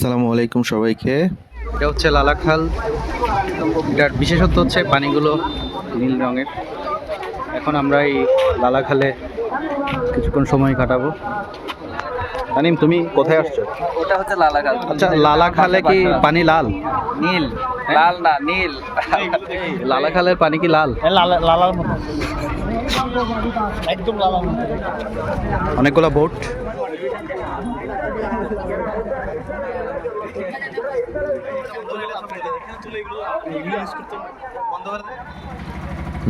আসসালামু আলাইকুম সবাইকে। এটা হচ্ছে লালাখাল এটার বিশেষত্ব হচ্ছে পানিগুলো নীল রঙের। এখন আমরা এই লালাখালে কিছুক্ষণ সময় কাটাবো। তানিম তুমি কোথায় আসছো? ওটা হচ্ছে লালাখাল আচ্ছা লালাখালে কি পানি লাল? নীল। লাল না নীল। লালাখালের পানি কি লাল লালার মতো। একদম লালার মতো। অনেকগুলো বোট।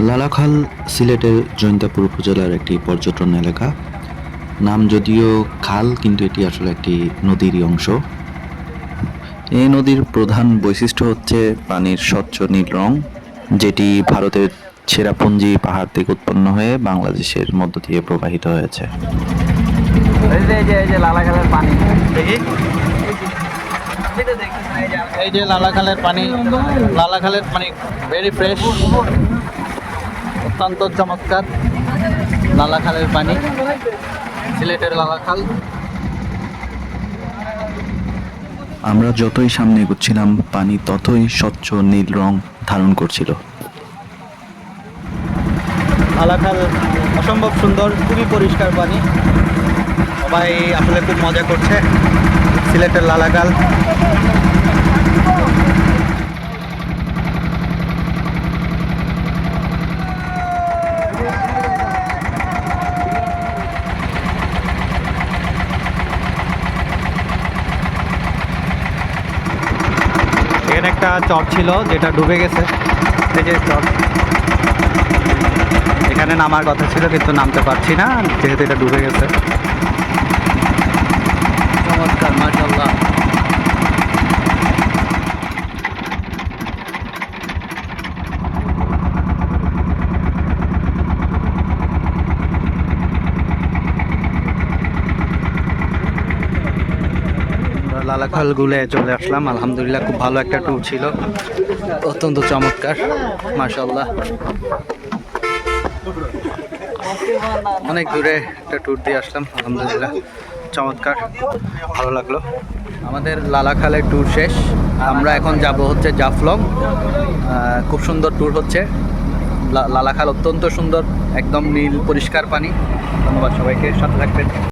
লালাখাল সিলেটের জৈন্তাপুর উপজেলার একটি পর্যটন এলাকা। নাম যদিও খাল, কিন্তু এটি আসলে একটি নদীরই অংশ। এই নদীর প্রধান বৈশিষ্ট্য হচ্ছে পানির স্বচ্ছ নীল রং, যেটি ভারতের ছেঁড়াপুঞ্জি পাহাড় থেকে উৎপন্ন হয়ে বাংলাদেশের মধ্য দিয়ে প্রবাহিত হয়েছে। এই যে এই যে এই যে লালাখালের পানি। দেখি। এই যে লালাখালের পানি। লালাখালের পানি ভেরি ফ্রেশ অত্যন্ত চমৎকার লালাখালের পানি। সিলেটের লালাখাল আমরা যতই সামনে এগোচ্ছিলাম পানি ততই স্বচ্ছ নীল রং ধারণ করছিল। লালাখাল অসম্ভব সুন্দর খুবই পরিষ্কার পানি। সবাই আসলে খুব মজা করছে। সিলেটের লালাখাল এখানে একটা চর ছিল, যেটা ডুবে গেছে। এই চর। এখানে নামার কথা ছিল, কিন্তু নামতে পারছি না, যেহেতু এটা ডুবে গেছে চমৎকার মাশাল্লাহ আমরা লালাখাল গুলে চলে আসলাম। আলহামদুলিল্লাহ খুব ভালো একটা ট্যুর ছিল। অত্যন্ত চমৎকার মাশাল্লাহ অনেক দূরে একটা ট্যুর দিয়ে আসলাম, আলহামদুলিল্লাহ। চমৎকার, ভালো লাগল। আমাদের লালাখালের ট্যুর শেষ। আমরা এখন যাব হচ্ছে জাফলং। খুব সুন্দর ট্যুর হচ্ছে। লালাখাল অত্যন্ত সুন্দর, একদম নীল পরিষ্কার পানি। ধন্যবাদ সবাইকে, সাথে থাকবেন।